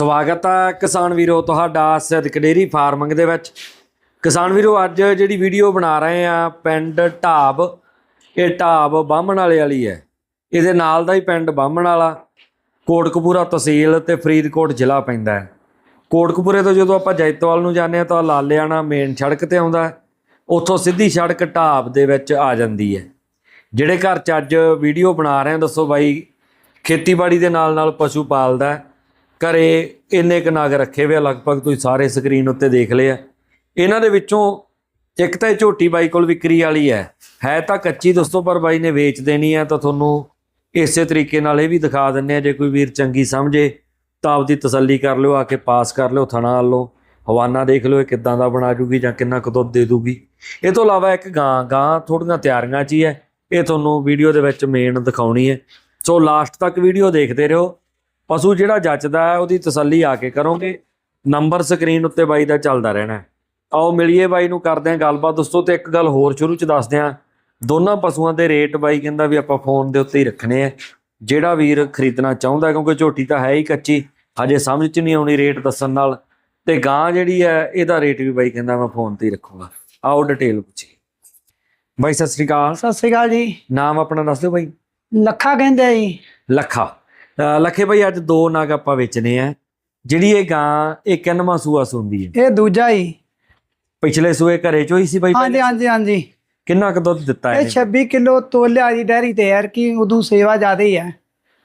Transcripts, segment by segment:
ਸਵਾਗਤ ਹੈ ਕਿਸਾਨ ਵੀਰੋ ਤੁਹਾਡਾ ਸਿੱਧਕ ਡੇਰੀ ਫਾਰਮਿੰਗ ਦੇ ਵਿੱਚ। ਕਿਸਾਨ ਵੀਰੋ, ਅੱਜ ਜਿਹੜੀ ਵੀਡੀਓ ਬਣਾ ਰਹੇ ਆ, ਪਿੰਡ ਢਾਬ, ਇਹ ਢਾਬ ਬਾਹਮਣ ਵਾਲੇ ਵਾਲੀ ਹੈ। ਇਹਦੇ ਨਾਲ ਦਾ ਹੀ ਪਿੰਡ ਬਾਹਮਣ ਵਾਲਾ। ਕੋਟਕਪੂਰਾ ਤਹਿਸੀਲ ਤੇ ਫਰੀਦਕੋਟ ਜ਼ਿਲ੍ਹਾ ਪੈਂਦਾ ਹੈ। ਕੋਟਕਪੂਰੇ ਤੋਂ ਜਦੋਂ ਆਪਾਂ ਜੈਤਵਾਲ ਨੂੰ ਜਾਂਦੇ ਆ ਤਾਂ ਲਾਲਿਆਣਾ ਮੇਨ ਸੜਕ ਤੇ ਆਉਂਦਾ ਉੱਥੋਂ ਸਿੱਧੀ ਸੜਕ ਢਾਬ ਦੇ ਵਿੱਚ ਆ ਜਾਂਦੀ ਹੈ। ਜਿਹੜੇ ਘਰ 'ਚ ਅੱਜ ਵੀਡੀਓ ਬਣਾ ਰਹੇ ਆ, ਦੱਸੋ ਬਾਈ, ਖੇਤੀਬਾੜੀ ਦੇ ਨਾਲ ਨਾਲ ਪਸ਼ੂ ਪਾਲਦਾ ਹੈ। ਘਰੇ ਇੰਨੇ ਕੁ ਨਾਗ ਰੱਖੇ ਹੋਏ ਆ, ਲਗਭਗ ਤੁਸੀਂ ਸਾਰੇ ਸਕਰੀਨ ਉੱਤੇ ਦੇਖ ਲਏ ਆ। ਇਹਨਾਂ ਦੇ ਵਿੱਚੋਂ ਇੱਕ ਤਾਂ ਇਹ ਝੋਟੀ ਬਾਈ ਕੋਲ ਵਿਕਰੀ ਵਾਲੀ ਹੈ। ਹੈ ਤਾਂ ਕੱਚੀ ਦੋਸਤੋ, ਪਰ ਬਾਈ ਨੇ ਵੇਚ ਦੇਣੀ ਹੈ ਤਾਂ ਤੁਹਾਨੂੰ ਇਸੇ ਤਰੀਕੇ ਨਾਲ ਇਹ ਵੀ ਦਿਖਾ ਦਿੰਨੇ ਆ, ਜੇ ਕੋਈ ਵੀਰ ਚੰਗੀ ਸਮਝੇ, ਤਾਂ ਆਪਦੀ ਤਸੱਲੀ ਕਰ ਲਿਓ, ਆ ਕੇ ਪਾਸ ਕਰ ਲਿਓ ਥਣਾ ਵੱਲੋਂ। ਹਵਾਨਾ ਦੇਖ ਲਿਓ ਇਹ ਕਿੱਦਾਂ ਦਾ ਬਣਾ ਜੂਗੀ ਜਾਂ ਕਿੰਨਾ ਕੁ ਦੁੱਧ ਦੇ ਦੂਗੀ। ਇਹ ਤੋਂ ਇਲਾਵਾ ਇੱਕ ਗਾਂ ਗਾਂ ਥੋੜੀਆਂ ਤਿਆਰੀਆਂ 'ਚ ਹੀ ਹੈ। ਇਹ ਤੁਹਾਨੂੰ ਵੀਡੀਓ ਦੇ ਵਿੱਚ ਮੇਨ ਦਿਖਾਉਣੀ ਹੈ। ਸੋ ਲਾਸਟ ਤੱਕ ਵੀਡੀਓ ਦੇਖਦੇ ਰਹੋ। ਪਸ਼ੂ ਜਿਹੜਾ ਜੱਚਦਾ ਹੈ ਉਹਦੀ ਤਸੱਲੀ ਆ ਕੇ ਕਰੋਗੇ। ਨੰਬਰ ਸਕਰੀਨ ਉੱਤੇ ਬਾਈ ਦਾ ਚੱਲਦਾ ਰਹਿਣਾ। ਆਓ ਮਿਲੀਏ ਬਾਈ ਨੂੰ ਕਰਦੇ ਹਾਂ ਗੱਲਬਾਤ। ਦੋਸਤੋ ਤੇ ਇੱਕ ਗੱਲ ਹੋਰ ਸ਼ੁਰੂ ਚ ਦੱਸਦੇ ਹਾਂ। ਦੋਨਾਂ ਪਸ਼ੂਆਂ ਦੇ ਰੇਟ ਬਾਈ ਕਹਿੰਦਾ ਵੀ ਆਪਾਂ ਫੋਨ ਦੇ ਉੱਤੇ ਹੀ ਰੱਖਣੇ ਆ। ਜਿਹੜਾ ਵੀਰ ਖਰੀਦਣਾ ਚਾਹੁੰਦਾ ਕਿਉਂਕਿ ਝੋਟੀ ਤਾਂ ਹੈ ਹੀ ਕੱਚੀ ਹਜੇ ਸਮਝ ਚ ਨਹੀਂ ਆਉਣੀ ਰੇਟ ਦੱਸਣ ਨਾਲ। ਤੇ ਗਾਂ ਜਿਹੜੀ ਹੈ ਇਹਦਾ ਰੇਟ ਵੀ ਬਾਈ ਕਹਿੰਦਾ ਮੈਂ ਫੋਨ ਤੇ ਹੀ ਰੱਖੂੰਗਾ। ਆਓ ਡਿਟੇਲ ਪੁੱਛੀ ਬਾਈ ਸਤਿ ਸ੍ਰੀ ਅਕਾਲ। ਸਤਿ ਸ੍ਰੀ ਅਕਾਲ ਜੀ। ਨਾਮ ਆਪਣਾ ਦੱਸ ਦਿਓ ਬਾਈ। ਲੱਖਾ ਕਹਿੰਦੇ ਆ ਜੀ। ਲੱਖਾ। ਲੱਖੇ ਬਾਈ ਅੱਜ ਦੋ ਨਗ ਆਪਾਂ ਵੇਚਨੇ ਆ। ਜਿਹੜੀ ਇਹ ਗਾਂ ਇਹ ਕਿੰਨਵਾਂ ਸੂਆ ਸੁੰਦੀ ਹੈ? ਇਹ ਦੂਜਾ ਹੀ। ਪਿਛਲੇ ਸੂਏ ਘਰੇ ਚੋਈ ਸੀ ਬਾਈ ਹਾਂਜੀ? ਹਾਂਜੀ ਹਾਂਜੀ। ਕਿੰਨਾ ਕੁ ਦੁੱਧ ਦਿੱਤਾ ਇਹ ਇਹ 26 ਕਿਲੋ ਤੋਲਿਆ ਦੀ ਡੈਰੀ ਤੇ ਯਾਰ ਕੀ ਉਦੋਂ ਸੇਵਾ ਜ਼ਿਆਦਾ ਹੀ ਹੈ।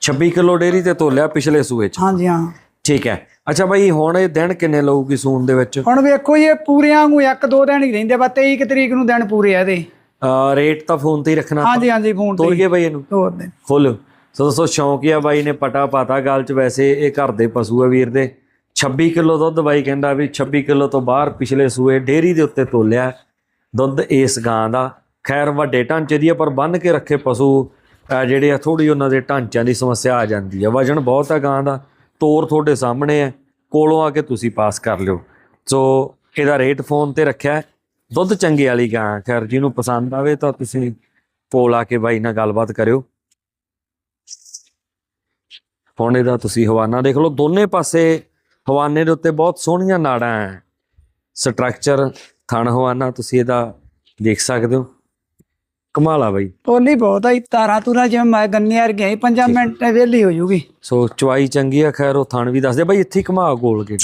26 ਕਿਲੋ ਡੇਰੀ ਤੇ ਤੋਲਿਆ ਪਿਛਲੇ ਸੂਏ ਚ? ਹਾਂਜੀ ਹਾਂ। ਠੀਕ ਹੈ। ਅੱਛਾ ਬਾਈ ਹੁਣ ਇਹ ਦਿਨ ਕਿੰਨੇ ਲਊਗੀ ਸੂਣ ਦੇ ਵਿੱਚ? ਹੁਣ ਵੇਖੋ ਜੀ, ਇਹ ਪੂਰਿਆਂ ਵਾਂਗੂ ਇੱਕ ਦੋ ਦਿਨ ਹੀ ਰਹਿੰਦੇ ਬਸ 23 ਕੁ ਤਰੀਕ ਨੂੰ ਦਿਨ ਪੂਰੇ ਆ ਇਹਦੇ। ਰੇਟ ਤਾਂ ਫੋਨ ਤੇ ਹੀ ਰੱਖਣਾ ਹਾਂਜੀ ਹਾਂਜੀ ਫੋਨ ਤੋਲ ਤੇ ਗਏ ਬਾਈ ਇਹਨੂੰ? ਤੋਰ ਦੇ। ਖੋਲ ਸੋ ਦੋਸਤੋ ਸ਼ੌਂਕੀਆ ਬਾਈ ਨੇ ਪਟਾ ਪਾਤਾ ਗੱਲ ਚ। ਵੈਸੇ ਇਹ ਘਰ ਦੇ ਪਸ਼ੂ ਆ ਵੀਰ ਦੇ। 26 ਕਿਲੋ ਦੁੱਧ ਬਾਈ ਕਹਿੰਦਾ ਵੀ 26 ਕਿਲੋ ਤੋਂ ਬਾਹਰ ਪਿਛਲੇ ਸੂਏ ਡੇਰੀ ਦੇ ਉੱਤੇ ਤੋਲਿਆ। ਦੁੱਧ ਇਸ ਗਾਂ ਦਾ। ਖੈਰ, ਵੱਡੇ ਢਾਂਚੇ ਦੀ ਆ, ਪਰ ਬੰਨ ਕੇ ਰੱਖੇ ਪਸ਼ੂ ਜਿਹੜੇ ਆ ਥੋੜੀ ਉਹਨਾਂ ਦੇ ਢਾਂਚਿਆਂ ਦੀ ਸਮੱਸਿਆ ਆ ਜਾਂਦੀ ਆ। ਵਜਨ ਬਹੁਤ ਆ ਗਾਂ ਦਾ। ਤੋਰ ਤੁਹਾਡੇ ਸਾਹਮਣੇ ਹੈ ਕੋਲੋਂ ਆ ਕੇ ਤੁਸੀਂ ਪਾਸ ਕਰ ਲਿਓ। ਸੋ, ਇਹਦਾ ਰੇਟ ਫੋਨ ਤੇ ਰੱਖਿਆ। ਦੁੱਧ ਚੰਗੇ ਵਾਲੀ ਗਾਂ ਖੈਰ, ਜਿਹਨੂੰ ਪਸੰਦ ਆਵੇ ਤਾਂ ਤੁਸੀਂ ਕੋਲ ਆ ਕੇ ਬਾਈ ਨਾਲ ਗੱਲਬਾਤ ਕਰਿਓ। ਹੁਣ ਇਹਦਾ ਤੁਸੀਂ ਹਵਾਨਾ ਦੇਖ ਲਓ। ਦੋਨੇ ਪਾਸੇ ਹਵਾਨੇ ਦੇ ਉੱਤੇ ਬਹੁਤ ਸੋਹਣੀਆਂ ਨਾੜਾਂ ਹੈ ਸਟਰਕਚਰ ਥਣ ਹਵਾਨਾ ਤੁਸੀਂ ਇਹਦਾ ਦੇਖ ਸਕਦੇ ਹੋ। ਕਮਾਲਾ ਬਾਈ। ਤੋਲੀ ਬਹੁਤ ਆਈ ਤਾਰਾ ਤੁਰਾ ਜਿਵੇਂ ਮੈਂ ਗੰਨੇ ਵਰ ਗਿਆ 5 ਮਿੰਟ ਵੇਲੀ ਹੋ ਜੂਗੀ। ਸੋ ਚਵਾਈ ਚੰਗੀ ਆ ਖੈਰ ਉਹ ਥਣ ਵੀ ਦੱਸਦੇ ਬਾਈ ਇੱਥੇ ਘਮਾ ਗੋਲ ਕੇ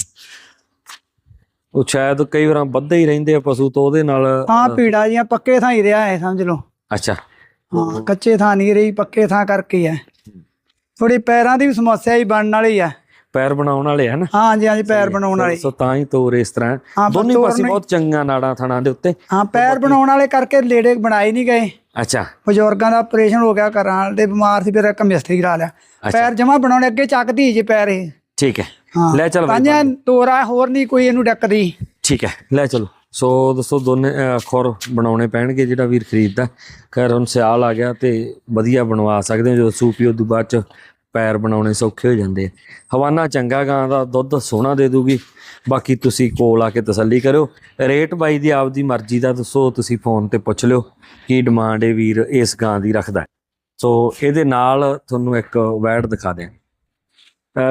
ਉਹ ਸ਼ਾਇਦ ਕਈ ਵਾਰਾਂ ਵੱਧੇ ਹੀ ਰਹਿੰਦੇ ਆ ਪਸ਼ੂ ਤੋਂ ਉਹਦੇ ਨਾਲ ਹਾਂ ਪੀੜਾ ਜੀਆਂ ਪੱਕੇ ਥਾਂ ਹੀ ਰਿਹਾ ਹੈ ਸਮਝ ਲਓ। ਅੱਛਾ। ਹਾਂ ਕੱਚੇ ਥਾਂ ਨਹੀਂ ਰਹੀ ਪੱਕੇ ਥਾਂ ਕਰਕੇ ਹੈ ਥੋੜੀ ਪੈਰਾਂ ਦੀ ਵੀ ਸਮੱਸਿਆ ਹੀ ਬਣਨ ਵਾਲੀ ਹੈ ਪੈਰ ਬਣਾਉਣ ਵਾਲੇ ਹਨ ਹਾਂਜੀ ਹਾਂਜੀ ਪੈਰ ਬਣਾਉਣ ਵਾਲੀ। ਸੋ ਤਾਂ ਹੀ ਤੋਰ ਇਸ ਤਰ੍ਹਾਂ। ਦੋਨੇ ਪਾਸੇ ਬਹੁਤ ਚੰਗੀਆਂ ਨਾੜਾਂ ਥਣਾਂ ਦੇ ਉੱਤੇ। ਹਾਂ ਪੈਰ ਬਣਾਉਣ ਵਾਲੇ ਕਰਕੇ ਲੇੜੇ ਬਣਾਏ ਨਹੀਂ ਗਏ। ਅੱਛਾ। ਬਜ਼ੁਰਗਾਂ ਦਾ ਆਪਰੇਸ਼ਨ ਹੋ ਗਿਆ ਕਰਾਂ ਦੇ ਬਿਮਾਰ ਸੀ ਫਿਰ ਇੱਕ ਮਿਸਤਰੀ ਲਾ ਲਿਆ। ਪੈਰ ਜਮਾ ਬਣਾਉਣੇ ਅੱਗੇ ਚੱਕਦੀ ਜੇ ਪੈਰ ਇਹ। ਠੀਕ ਹੈ। ਲੈ ਚੱਲ ਪੰਜਾਂ ਤੋਰਾ ਹੋਰ ਨਹੀਂ ਕੋਈ ਇਹਨੂੰ ਡੱਕਦੀ। ਠੀਕ ਹੈ ਲੈ ਚਲੋ। ਸੋ ਦੋਸਤੋ ਦੋਨੇ ਖੁਰ ਬਣਾਉਣੇ ਪੈਣਗੇ ਜਿਹੜਾ ਵੀਰ ਖਰੀਦਦਾ। ਖੈਰ ਹੁਣ ਸਿਆਲ ਆ ਗਿਆ ਤੇ ਵਧੀਆ ਬਣਵਾ ਸਕਦੇ ਹੋ ਜਦੋਂ ਸੂਪੀ ਉਦੋਂ ਬਾਅਦ ਚ ਪੈਰ ਬਣਾਉਣੇ ਸੌਖੇ ਹੋ ਜਾਂਦੇ ਆ। ਹਵਾਨਾ ਚੰਗਾ ਗਾਂ ਦਾ ਦੁੱਧ ਸੋਹਣਾ ਦੇ ਦੂਗੀ। ਬਾਕੀ ਤੁਸੀਂ ਕੋਲ ਆ ਕੇ ਤਸੱਲੀ ਕਰਿਓ। ਰੇਟ ਬਾਈ ਦੀ ਆਪਦੀ ਮਰਜ਼ੀ ਦਾ ਦੱਸੋ ਤੁਸੀਂ ਫੋਨ ਤੇ ਪੁੱਛ ਲਿਓ ਕੀ ਡਿਮਾਂਡ ਹੈ ਵੀਰ ਇਸ ਗਾਂ ਦੀ ਰੱਖਦਾ। ਸੋ ਇਹਦੇ ਨਾਲ ਤੁਹਾਨੂੰ ਇੱਕ ਵੈਡ ਦਿਖਾ ਦਿਆਂ।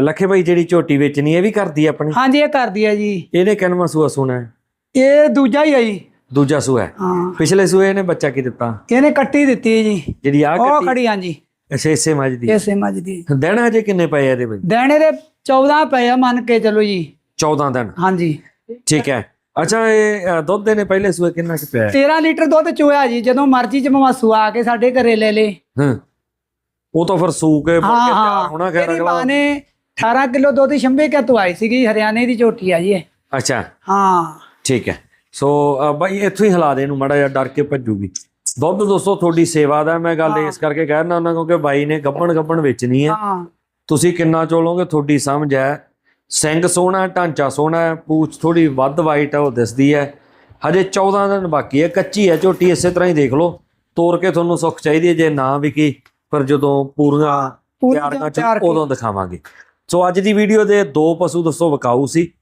ਲੱਖੇ ਬਾਈ ਜਿਹੜੀ ਝੋਟੀ ਵੇਚਣੀ ਇਹ ਵੀ ਕਰਦੀ ਹੈ ਆਪਣੀ? ਹਾਂਜੀ ਇਹ ਕਰਦੀ ਹੈ ਜੀ। ਇਹਨੇ ਕਿੰਨਵਾਂ ਸੂਆ ਸੋਣਾ ਇਹ ਦੂਜਾ ਹੀ ਹੈ ਜੀ। ਦੂਜਾ ਸੂਆ ਹੈ। ਪਿਛਲੇ ਸੂਏ ਇਹਨੇ ਬੱਚਾ ਕੀ ਦਿੱਤਾ? ਇਹਨੇ ਕੱਟੀ ਦਿੱਤੀ ਜੀ। ਜਿਹੜੀ ਆ ਉਹ ਕੱਟੀ? ਖੜੀ ਹਾਂਜੀ। ਅੱਛਾ ਇਸੇ ਮੱਝ ਦੀ। ਇਸੇ ਮੱਝ ਦੀ। ਦਿਨ ਹਜੇ ਕਿੰਨੇ ਪਏ ਆ ਇਹਦੇ ਵਿੱਚ? ਦੇਣੇ ਦੇ 14 ਪਏ ਆ ਮੰਨ ਕੇ ਚਲੋ ਜੀ। 14 ਦਿਨ ਹਾਂਜੀ। ਠੀਕ ਹੈ। ਅੱਛਾ ਇਹ ਦੁੱਧ ਦੇ ਨੇ ਪਹਿਲੇ ਸੂਏ ਕਿੰਨਾ ਕੁ ਪਿਆ? ਹੈ? 13 ਲੀਟਰ ਦੁੱਧ ਚੋਇਆ ਜੀ ਜਦੋਂ ਮਰਜ਼ੀ ਜਮਾ ਸੁਆ ਕੇ ਸਾਡੇ ਘਰੇ ਲੈ ਲੇ। ਹਾਂ। ਉਹ ਤਾਂ ਫਿਰ ਸੂ ਕੇ ਮੁੜ ਕੇ ਤਿਆਰ ਹੋਣਾ ਖੈਰ ਅਗਲਾ ਮਾਂ ਨੇ 18 ਕਿਲੋ ਦੁੱਧ ਸ਼ੰਭੇ ਕੇ ਤੋਂ ਆਈ ਸੀਗੀ ਹਰਿਆਣੇ ਦੀ ਝੋਟੀ ਆ ਜੀ ਇਹ। ਅੱਛਾ। ਹਾਂ। ਠੀਕ ਹੈ। ਸੋ ਬਾਈ ਇੱਥੋਂ ਹੀ ਹਿਲਾ ਦੇ ਇਹਨੂੰ ਮੜਾ ਜਿਹਾ ਡਰ ਕੇ ਭੱਜੂਗੀ। ਦੁੱਧ ਦੋਸਤੋ ਤੁਹਾਡੀ ਸੇਵਾ ਦਾ ਮੈਂ ਗੱਲ ਇਸ ਕਰਕੇ ਕਹਿਣਾ ਉਹਨਾਂ ਕਿਉਂਕਿ ਬਾਈ ਨੇ ਗੱਬਣ ਗੱਬਣ ਵੇਚਣੀ ਹੈ ਹਾਂ। ਤੁਸੀਂ ਕਿੰਨਾ ਚੋਲੋਗੇ ਤੁਹਾਡੀ ਸਮਝ ਹੈ। ਸਿੰਘ ਸੋਹਣਾ ਢਾਂਚਾ ਸੋਹਣਾ ਹੈ ਪੂਛ ਥੋੜੀ ਵੱਧ ਵਾਈਟ ਹੈ ਉਹ ਦਿਸਦੀ ਹੈ। ਹਜੇ 14 ਦਿਨ ਬਾਕੀ ਹੈ ਕੱਚੀ ਹੈ ਝੋਟੀ ਇਸੇ ਤਰ੍ਹਾਂ ਹੀ ਦੇਖ ਲਓ। ਤੋੜ ਕੇ ਤੁਹਾਨੂੰ ਸੁੱਖ ਚਾਹੀਦੀ ਹੈ ਜੇ ਨਾ ਵਿਕੀ ਪਰ ਜਦੋਂ ਪੂਰੀਆਂ ਤਿਆਰੀਆਂ ਚ। ਉਦੋਂ ਦਿਖਾਵਾਂਗੇ। ਸੋ ਅੱਜ ਦੀ ਵੀਡੀਓ ਦੇ ਦੋ ਪਸ਼ੂ ਦੱਸੋ ਵਿਕਾਊ ਸੀ।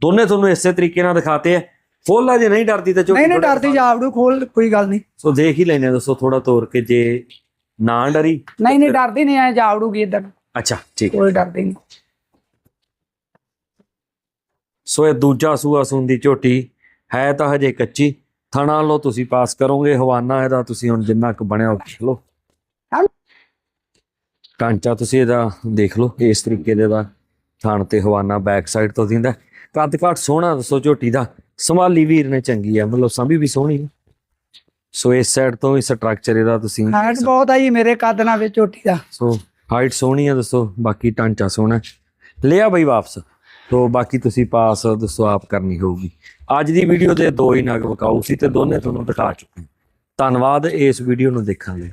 ਦੋਨੇ ਤੁਹਾਨੂੰ ਇਸੇ ਤਰੀਕੇ ਨਾਲ ਦਿਖਾਤੇ ਹੈ ਫੋਲਾ ਜੇ ਨਹੀਂ ਡਰਦੀ ਤਾਂ ਨਹੀਂ ਨਹੀਂ ਡਰਦੀ ਜਾਵੜੂ ਖੋਲ ਕੋਈ ਗੱਲ ਨਹੀਂ। ਸੋ ਦੇਖ ਹੀ ਆ ਦੱਸੋ ਥੋੜਾ ਤੋੜ ਕੇ ਜੇ ਨਾ ਡਰੀ। ਨਹੀਂ ਨਹੀਂ ਡਰਦੀ ਨਹੀਂ ਐ ਜਾਵੜੂਗੀ ਇਦਾਂ ਅੱਛਾ ਠੀਕ ਹੈ। ਕੋਈ ਡਰਦੀ ਨਹੀਂ। ਸੋ ਇਹ ਦੂਜਾ ਸੂਆ ਸੁੰਦੀ ਝੋਟੀ ਹੈ ਤਾਂ ਹਜੇ ਕੱਚੀ। ਥਣਾ ਲੋ ਤੁਸੀਂ ਪਾਸ ਕਰੋਗੇ ਹਵਾਨਾ ਇਹਦਾ ਤੁਸੀਂ ਹੁਣ ਜਿੰਨਾ ਕੁ ਬਣਿਆ ਉਹ ਦੇਖ ਲਓ। ਕਾਂਚਾ ਤੁਸੀਂ ਇਹਦਾ ਦੇਖ ਲਓ ਇਸ ਤਰੀਕੇ ਦੇ ਦਾ ਥਣ ਤੇ ਹਵਾਨਾ ਬੈਕ ਸਾਈਡ ਤੋਂ ਦਿੰਦਾ। ਕੱਦ ਘੱਟ ਸੋਹਣਾ ਦੱਸੋ ਝੋਟੀ ਦਾ। ਸੰਭਾਲੀ ਵੀਰ ਨੇ ਚੰਗੀ ਆ ਮਤਲਬ ਸੰਭੀ ਵੀ ਸੋਹਣੀ। ਸੋ ਇਸ ਸਾਈਡ ਤੋਂ ਵੀ ਸਟਰਕਚਰ ਇਹਦਾ ਤੁਸੀਂ ਹਾਈਟ ਬਹੁਤ ਆਈ ਮੇਰੇ ਕੱਦ ਨਾਲ ਵਿੱਚ ਝੋਟੀ ਦਾ। ਸੋ ਹਾਈਟ ਸੋਹਣੀ ਆ ਦੱਸੋ ਬਾਕੀ ਢਾਂਚਾ ਸੋਹਣਾ ਹੈ। ਲਿਆ ਬਈ ਵਾਪਸ। ਤੋ ਬਾਕੀ ਤੁਸੀਂ ਪਾਸ ਦੱਸੋ ਆਪ ਕਰਨੀ ਹੋਊਗੀ। ਅੱਜ ਦੀ ਵੀਡੀਓ ਦੇ ਦੋ ਹੀ ਨਗ ਵਿਕਾਊ ਸੀ ਤੇ ਦੋਨੇ ਤੁਹਾਨੂੰ ਦਿਖਾ ਚੁੱਕੇ ਧੰਨਵਾਦ ਇਸ ਵੀਡੀਓ ਨੂੰ ਦੇਖਣ ਲਈ।